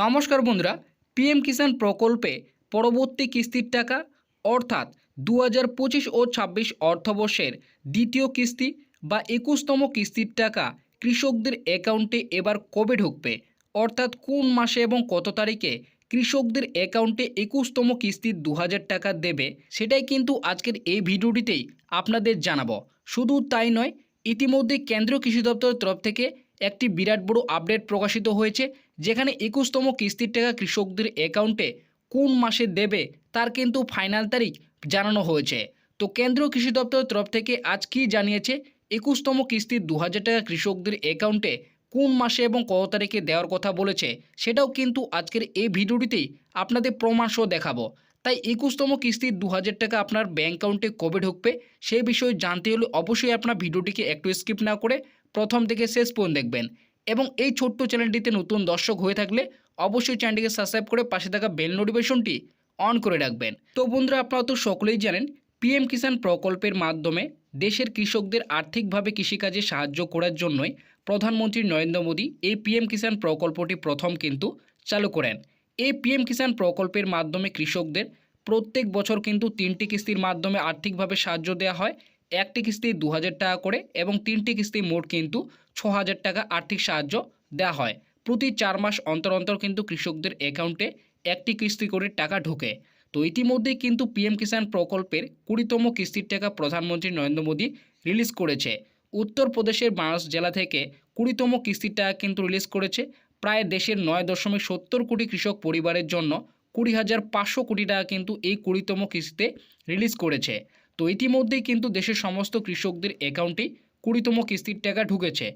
নমস্কার বন্ধুরা পিএম কিষাণ প্রকল্পে পরবর্তী কিস্তির টাকা, অর্থাৎ দু হাজার পঁচিশ ও ছাব্বিশ অর্থবর্ষের দ্বিতীয় কিস্তি বা একুশতম কিস্তির টাকা কৃষকদের অ্যাকাউন্টে এবার কবে ঢুকবে? অর্থাৎ কোন মাসে এবং কত তারিখে কৃষকদের অ্যাকাউন্টে একুশতম কিস্তির দু হাজার টাকা দেবে, সেটাই কিন্তু আজকের এই ভিডিওটিতেই আপনাদের জানাব। শুধু তাই নয়, ইতিমধ্যে কেন্দ্রীয় কৃষি দপ্তরের তরফ থেকে একটি বিরাট বড় আপডেট প্রকাশিত হয়েছে। যেখানে একুশতম কিস্তির টাকা কৃষকদের অ্যাকাউন্টে কোন মাসে দেবে, তার কিন্তু ফাইনাল তারিখ জানানো হয়েছে। তো কেন্দ্রীয় কৃষি দপ্তরের তরফ থেকে আজ কী জানিয়েছে, একুশতম কিস্তির দু হাজার টাকা কৃষকদের অ্যাকাউন্টে কোন মাসে এবং কত তারিখে দেওয়ার কথা বলেছে, সেটাও কিন্তু আজকের এই ভিডিওটিতেই আপনাদের প্রমাণ সহ দেখাবো। তাই একুশতম কিস্তির দু হাজার টাকা আপনার ব্যাঙ্ক অ্যাকাউন্টে কবে ঢুকবে, সেই বিষয়ে জানতে হলে অবশ্যই আপনার ভিডিওটিকে একটু স্কিপ না করে প্রথম থেকে শেষ পর্যন্ত দেখবেন। এবং এই ছোট্ট চ্যানেলটিতে নতুন দর্শক হয়ে থাকলে অবশ্যই চ্যানেলটিকে সাবস্ক্রাইব করে পাশে থাকা বেল নোটিফিকেশনটি অন করে রাখবেন। তো বন্ধুরা, আপনারা তো সকলেই জানেন পিএম কিষাণ প্রকল্পের মাধ্যমে দেশের কৃষকদের আর্থিকভাবে কৃষিকাজে সাহায্য করার জন্যই প্রধানমন্ত্রী নরেন্দ্র মোদী এই পিএম কিষাণ প্রকল্পটি প্রথম কিন্তু চালু করেন। এই পিএম কিষাণ প্রকল্পের মাধ্যমে কৃষকদের প্রত্যেক বছর কিন্তু তিনটি কিস্তির মাধ্যমে আর্থিকভাবে সাহায্য দেওয়া হয়। একটি কিস্তি দু হাজার টাকা করে এবং তিনটি কিস্তি মোট কিন্তু ছ হাজার টাকা আর্থিক সাহায্য দেওয়া হয়। প্রতি চার মাস অন্তর অন্তর কিন্তু কৃষকদের অ্যাকাউন্টে একটি কিস্তি করে টাকা ঢোকে। তো ইতিমধ্যেই কিন্তু পিএম কিষাণ প্রকল্পের কুড়িতম কিস্তির টাকা প্রধানমন্ত্রী নরেন্দ্র মোদী রিলিজ করেছে। উত্তরপ্রদেশের বারাস জেলা থেকে কুড়িতম কিস্তির টাকা কিন্তু রিলিজ করেছে। প্রায় দেশের নয় দশমিক সত্তর কোটি কৃষক পরিবারের জন্য কুড়ি হাজার পাঁচশো কোটি টাকা কিন্তু এই কুড়িতম কিস্তিতে রিলিজ করেছে। তো ইতিমধ্যেই কিন্তু দেশের সমস্ত কৃষকদের অ্যাকাউন্টেই কুড়িতম কিস্তির টাকা ঢুকেছে।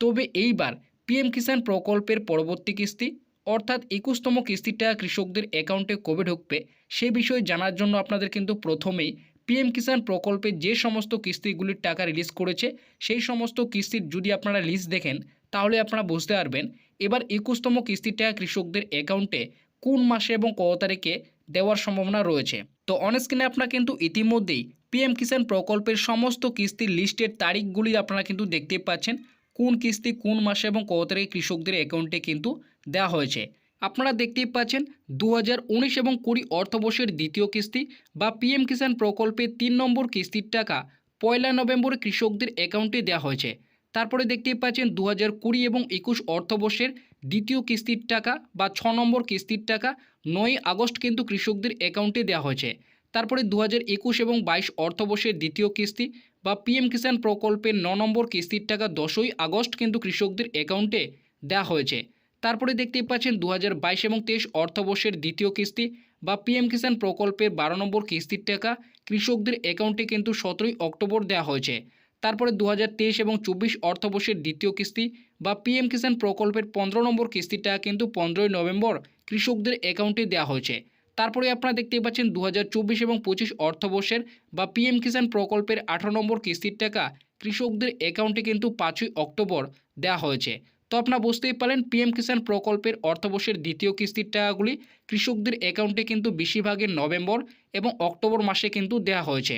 তবে এইবার পিএম কিষাণ প্রকল্পের পরবর্তী কিস্তি, অর্থাৎ একুশতম কিস্তির টাকা কৃষকদের অ্যাকাউন্টে কবে ঢুকবে, সে বিষয়ে জানার জন্য আপনাদের কিন্তু প্রথমেই পিএম কিষাণ প্রকল্পে যে সমস্ত কিস্তিগুলির টাকা রিলিজ করেছে, সেই সমস্ত কিস্তির যদি আপনারা লিস্ট দেখেন, তাহলে আপনারা বুঝতে পারবেন এবার একুশতম কিস্তির টাকা কৃষকদের অ্যাকাউন্টে কোন মাসে এবং কত তারিখে দেওয়ার সম্ভাবনা রয়েছে। তো অনস্ক্রিনে আপনারা কিন্তু ইতিমধ্যেই পিএম কিষাণ প্রকল্পের সমস্ত কিস্তির লিস্টের তারিখগুলি আপনারা কিন্তু দেখতে পাচ্ছেন। কোন কিস্তি কোন মাসে এবং কত তারিখে কৃষকদের অ্যাকাউন্টে কিন্তু দেওয়া হয়েছে। আপনারা দেখতেই পাচ্ছেন দু হাজার উনিশ এবং কুড়ি অর্থবর্ষের দ্বিতীয় কিস্তি বা পিএম কিষাণ প্রকল্পের তিন নম্বর কিস্তির টাকা পয়লা নভেম্বরে কৃষকদের অ্যাকাউন্টে দেওয়া হয়েছে। তারপরে দেখতেই পাচ্ছেন দু হাজার কুড়ি এবং একুশ অর্থবর্ষের দ্বিতীয় কিস্তির টাকা বা ছ নম্বর কিস্তির টাকা নয় আগস্ট কিন্তু কৃষকদের অ্যাকাউন্টে দেওয়া হয়েছে। তারপরে দু একুশ এবং বাইশ অর্থবর্ষের দ্বিতীয় কিস্তি বা পিএম কিষাণ প্রকল্পের ন নম্বর কিস্তির টাকা দশই আগস্ট কিন্তু কৃষকদের অ্যাকাউন্টে দেওয়া হয়েছে। তারপরে দেখতেই পাচ্ছেন দু বাইশ এবং তেইশ অর্থবর্ষের দ্বিতীয় কিস্তি বা পিএম কিষাণ প্রকল্পের বারো নম্বর কিস্তির টাকা কৃষকদের অ্যাকাউন্টে কিন্তু সতেরোই অক্টোবর দেওয়া হয়েছে। তারপরে দু হাজার তেইশ এবং চব্বিশ অর্থবর্ষের দ্বিতীয় কিস্তি বা পিএম কিষাণ প্রকল্পের পনেরো নম্বর কিস্তির টাকা কিন্তু পনেরোই নভেম্বর কৃষকদের অ্যাকাউন্টে দেওয়া হয়েছে। তারপরে আপনারা দেখতেই পাচ্ছেন দু হাজার চব্বিশ এবং পঁচিশ অর্থবর্ষের বা পিএম কিষাণ প্রকল্পের আঠারো নম্বর কিস্তির টাকা কৃষকদের অ্যাকাউন্টে কিন্তু পাঁচই অক্টোবর দেওয়া হয়েছে। তো আপনারা বুঝতেই পারেন পিএম কিষাণ প্রকল্পের অর্থবর্ষের দ্বিতীয় কিস্তির টাকাগুলি কৃষকদের অ্যাকাউন্টে কিন্তু বেশিরভাগের নভেম্বর এবং অক্টোবর মাসে কিন্তু দেওয়া হয়েছে।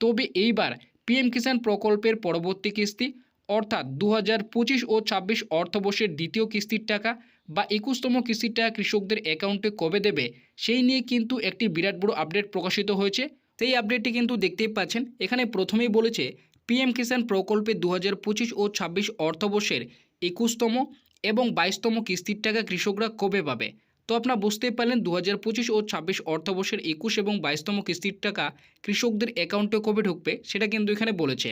তবে এইবার পিএম কিষাণ প্রকল্পের পরবর্তী কিস্তি, অর্থাৎ দু হাজার পঁচিশ ও ছাব্বিশ অর্থবর্ষের দ্বিতীয় কিস্তির টাকা বা একুশতম কিস্তির টাকা কৃষকদের অ্যাকাউন্টে কবে দেবে, সেই নিয়ে কিন্তু একটি বিরাট বড় আপডেট প্রকাশিত হয়েছে। সেই আপডেটটি কিন্তু দেখতেই পাচ্ছেন, এখানে প্রথমেই বলেছে, পিএম কিষাণ প্রকল্পে দু হাজার পঁচিশ ও ছাব্বিশ অর্থবর্ষের একুশতম এবং বাইশতম কিস্তির টাকা কৃষকরা কবে পাবে? তো আপনারা বুঝতেই পারলেন দু হাজার পঁচিশ ও ছাব্বিশ অর্থবর্ষের একুশ এবং বাইশতম কিস্তির টাকা কৃষকদের অ্যাকাউন্টে কবে ঢুকবে, সেটা কিন্তু এখানে বলেছে।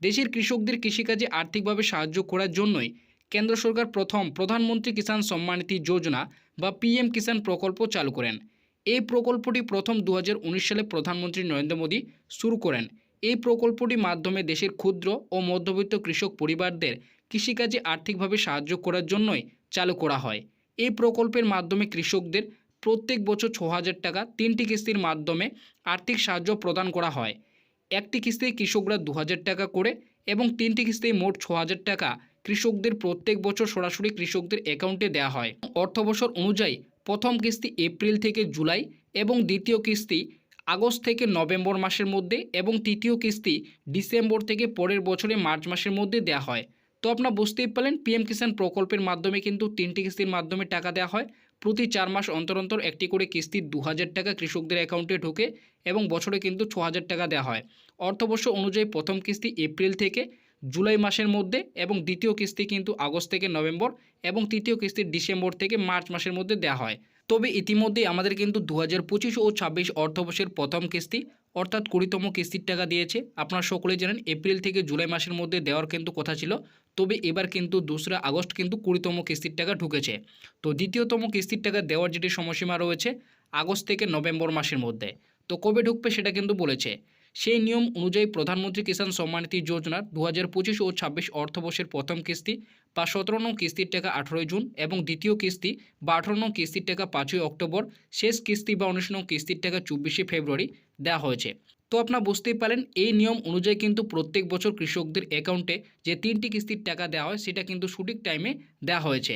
দেশের কৃষকদের কৃষিকাজে আর্থিকভাবে সাহায্য করার জন্যই কেন্দ্র সরকার প্রথম প্রধানমন্ত্রী কিষাণ সম্মানিধি যোজনা বা পিএম কিষাণ প্রকল্প চালু করেন। এই প্রকল্পটি প্রথম দু হাজার উনিশ সালে প্রধানমন্ত্রী নরেন্দ্র মোদী শুরু করেন। এই প্রকল্পটির মাধ্যমে দেশের ক্ষুদ্র ও মধ্যবিত্ত কৃষক পরিবারদের কৃষিকাজে আর্থিকভাবে সাহায্য করার জন্যই চালু করা হয়। এই প্রকল্পের মাধ্যমে কৃষকদের প্রত্যেক বছর ছ হাজার টাকা তিনটি কিস্তির মাধ্যমে আর্থিক সাহায্য প্রদান করা হয়। একটি কিস্তিতে কৃষকরা দু হাজার টাকা করে এবং তিনটি কিস্তিতে মোট ছ হাজার টাকা কৃষকদের প্রত্যেক বছর সরাসরি কৃষকদের অ্যাকাউন্টে দেওয়া হয়। অর্থবছর অনুযায়ী প্রথম কিস্তি এপ্রিল থেকে জুলাই এবং দ্বিতীয় কিস্তি আগস্ট থেকে নভেম্বর মাসের মধ্যে এবং তৃতীয় কিস্তি ডিসেম্বর থেকে পরের বছরে মার্চ মাসের মধ্যে দেওয়া হয়। তো আপনারা বুঝতেই পারলেন, পিএম কিষাণ প্রকল্পের মাধ্যমে কিন্তু তিনটি কিস্তির মাধ্যমে টাকা দেওয়া হয়। প্রতি চার মাস অন্তর অন্তর একটি করে কিস্তি দু হাজার টাকা কৃষকদের অ্যাকাউন্টে ঢোকে এবং বছরে কিন্তু ছ টাকা দেওয়া হয়। অর্থবর্ষ অনুযায়ী প্রথম কিস্তি এপ্রিল থেকে জুলাই মাসের মধ্যে এবং দ্বিতীয় কিস্তি কিন্তু আগস্ট থেকে নভেম্বর এবং তৃতীয় কিস্তি ডিসেম্বর থেকে মার্চ মাসের মধ্যে দেওয়া হয়। তবে ইতিমধ্যেই আমাদের কিন্তু দু হাজার পঁচিশ ও ছাব্বিশ অর্থবর্ষের প্রথম কিস্তি অর্থাৎ কুড়িতম কিস্তির টাকা দিয়েছে। আপনারা সকলেই জানেন এপ্রিল থেকে জুলাই মাসের মধ্যে দেওয়ার কিন্তু কথা ছিল। তবে এবার কিন্তু দোসরা আগস্ট কিন্তু কুড়িতম কিস্তির টাকা ঢুকেছে। তো দ্বিতীয়তম কিস্তির টাকা দেওয়ার যেটি সময়সীমা রয়েছে আগস্ট থেকে নভেম্বর মাসের মধ্যে। তো কবে ঢুকবে সেটা কিন্তু বলেছে। সেই নিয়ম অনুযায়ী প্রধানমন্ত্রী কিষাণ সম্মানিধি যোজনার দু হাজার পঁচিশ ও ছাব্বিশ অর্থবর্ষের প্রথম কিস্তি বা সতেরো নং কিস্তির টাকা আঠেরোই জুন এবং দ্বিতীয় কিস্তি বা আঠারো নং কিস্তির টাকা পাঁচই অক্টোবর, শেষ কিস্তি বা উনিশ নং কিস্তির টাকা চব্বিশে ফেব্রুয়ারি দেওয়া হয়েছে। তো আপনারা বুঝতেই পারেন, এই নিয়ম অনুযায়ী কিন্তু প্রত্যেক বছর কৃষকদের অ্যাকাউন্টে যে তিনটি কিস্তির টাকা দেওয়া হয় সেটা কিন্তু সঠিক টাইমে দেওয়া হয়েছে।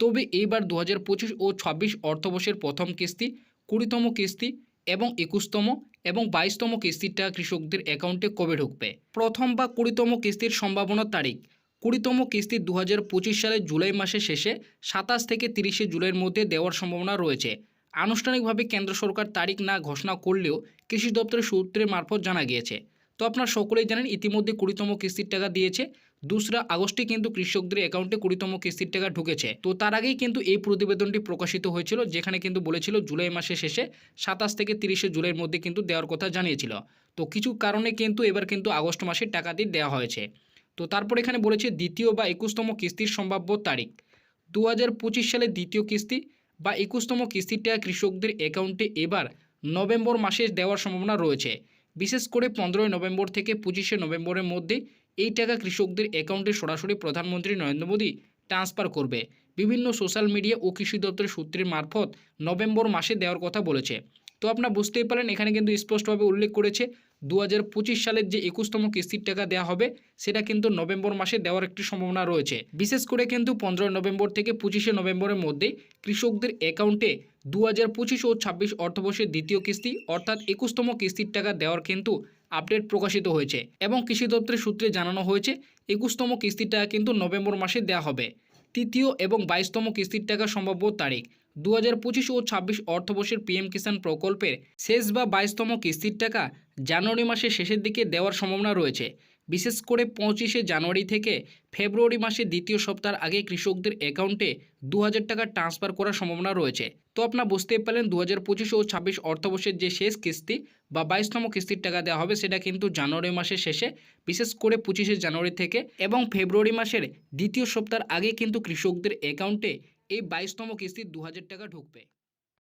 তবে এইবার দু হাজার পঁচিশ ও ছাব্বিশ অর্থবর্ষের প্রথম কিস্তি, কুড়িতম কিস্তি এবং একুশতম এবং বাইশতম কিস্তির টাকা কৃষকদের অ্যাকাউন্টে কবে ঢুকবে? প্রথম বা কুড়িতম কিস্তির সম্ভাবনার তারিখ। কুড়িতম কিস্তি দু হাজার পঁচিশ সালের জুলাই মাসের শেষে সাতাশ থেকে তিরিশে জুলাইয়ের মধ্যে দেওয়ার সম্ভাবনা রয়েছে। আনুষ্ঠানিকভাবে কেন্দ্র সরকার তারিখ না ঘোষণা করলেও কৃষি দপ্তরের সূত্রের মারফত জানা গিয়েছে। তো আপনারা সকলেই জানেন, ইতিমধ্যে কুড়িতম কিস্তির টাকা দিয়েছে দোসরা আগস্টে কিন্তু কৃষকদের অ্যাকাউন্টে কুড়িতম কিস্তির টাকা ঢুকেছে। তো তার আগেই কিন্তু এই প্রতিবেদনটি প্রকাশিত হয়েছিল, যেখানে কিন্তু বলেছিল জুলাই মাসের শেষে সাতাশ থেকে তিরিশে জুলাইয়ের মধ্যে কিন্তু দেওয়ার কথা জানিয়েছিল। তো কিছু কারণে কিন্তু এবার কিন্তু আগস্ট মাসে টাকা দিয়ে দেওয়া হয়েছে। তো তারপর এখানে বলেছে দ্বিতীয় বা একুশতম কিস্তির সম্ভাব্য তারিখ। দু পঁচিশ সালের দ্বিতীয় কিস্তি বা একুশতম কিস্তির টাকা কৃষকদের অ্যাকাউন্টে এবার নভেম্বর মাসে দেওয়ার সম্ভাবনা রয়েছে। বিশেষ করে পনেরোই নভেম্বর থেকে পঁচিশে নভেম্বরের মধ্যে এই টাকা কৃষকদের অ্যাকাউন্টে সরাসরি প্রধানমন্ত্রী নরেন্দ্র মোদী ট্রান্সফার করবে। বিভিন্ন সোশ্যাল মিডিয়া ও কৃষি দপ্তরের সূত্রের মারফত নভেম্বর মাসে দেওয়ার কথা বলেছে। তো আপনারা বুঝতেই পারেন, এখানে কিন্তু স্পষ্টভাবে উল্লেখ করেছে দু হাজার পঁচিশ সালের যে একুশতম কিস্তির টাকা দেওয়া হবে, সেটা কিন্তু নভেম্বর মাসে দেওয়ার একটি সম্ভাবনা রয়েছে। বিশেষ করে কিন্তু পনেরোই নভেম্বর থেকে পঁচিশে নভেম্বরের মধ্যে কৃষকদের অ্যাকাউন্টে দু হাজার পঁচিশ ও ছাব্বিশ অর্থবর্ষের দ্বিতীয় কিস্তি, অর্থাৎ একুশতম কিস্তির টাকা দেওয়ার কিন্তু আপডেট প্রকাশিত হয়েছে এবং কৃষি দপ্তরের সূত্রে জানানো হয়েছে, একুশতম কিস্তির টাকা কিন্তু নভেম্বর মাসে দেওয়া হবে। তৃতীয় এবং বাইশতম কিস্তির টাকা সম্ভাব্য তারিখ দু হাজার পঁচিশ ও ছাব্বিশ অর্থবর্ষের পিএম কিষাণ প্রকল্পের শেষ বা বাইশতম কিস্তির টাকা জানুয়ারি মাসের শেষের দিকে দেওয়ার সম্ভাবনা রয়েছে। বিশেষ করে পঁচিশে জানুয়ারি থেকে ফেব্রুয়ারি মাসে দ্বিতীয় সপ্তাহের আগে কৃষকদের অ্যাকাউন্টে দু হাজার টাকা ট্রান্সফার করার সম্ভাবনা রয়েছে। তো আপনারা বুঝতেই পারলেন দু হাজার পঁচিশ ও ছাব্বিশ অর্থবর্ষের যে শেষ কিস্তি বা বাইশতম কিস্তির টাকা দেওয়া হবে, সেটা কিন্তু জানুয়ারি মাসের শেষে, বিশেষ করে পঁচিশে জানুয়ারি থেকে এবং ফেব্রুয়ারি মাসের দ্বিতীয় সপ্তাহের আগে কিন্তু কৃষকদের অ্যাকাউন্টে এই বাইশতম কিস্তির দু হাজার টাকা ঢুকবে।